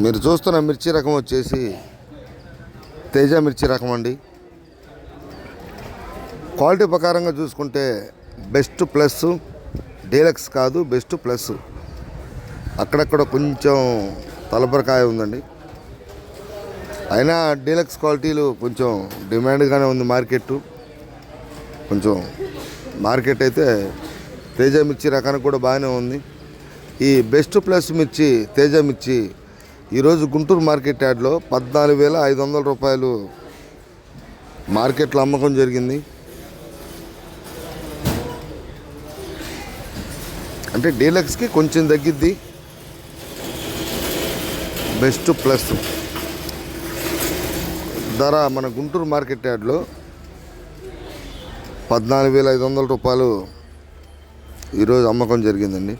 మీరు చూస్తున్న మిర్చి రకం వచ్చేసి తేజ మిర్చి రకం అండి. క్వాలిటీ ప్రకారంగా చూసుకుంటే బెస్ట్ ప్లస్ డీలక్స్ కాదు బెస్ట్ ప్లస్. అక్కడక్కడ కొంచెం తలపరకాయ ఉందండి. అయినా డీలక్స్ క్వాలిటీలు కొంచెం డిమాండ్గానే ఉంది మార్కెట్ కొంచెం మార్కెట్ అయితే తేజ మిర్చి రకానికి కూడా బాగానే ఉంది. ఈ బెస్ట్ ప్లస్ మిర్చి తేజ మిర్చి ఈరోజు గుంటూరు మార్కెట్ యార్డ్లో పద్నాలుగు వేల ఐదు వందల రూపాయలు మార్కెట్లో అమ్మకం జరిగింది. అంటే డీలక్స్కి కొంచెం తగ్గిద్ది. Best plus. ధర మన గుంటూరు మార్కెట్ యార్డ్లో పద్నాలుగు వేల ఐదు వందల రూపాయలు ఈరోజు అమ్మకం జరిగిందండి.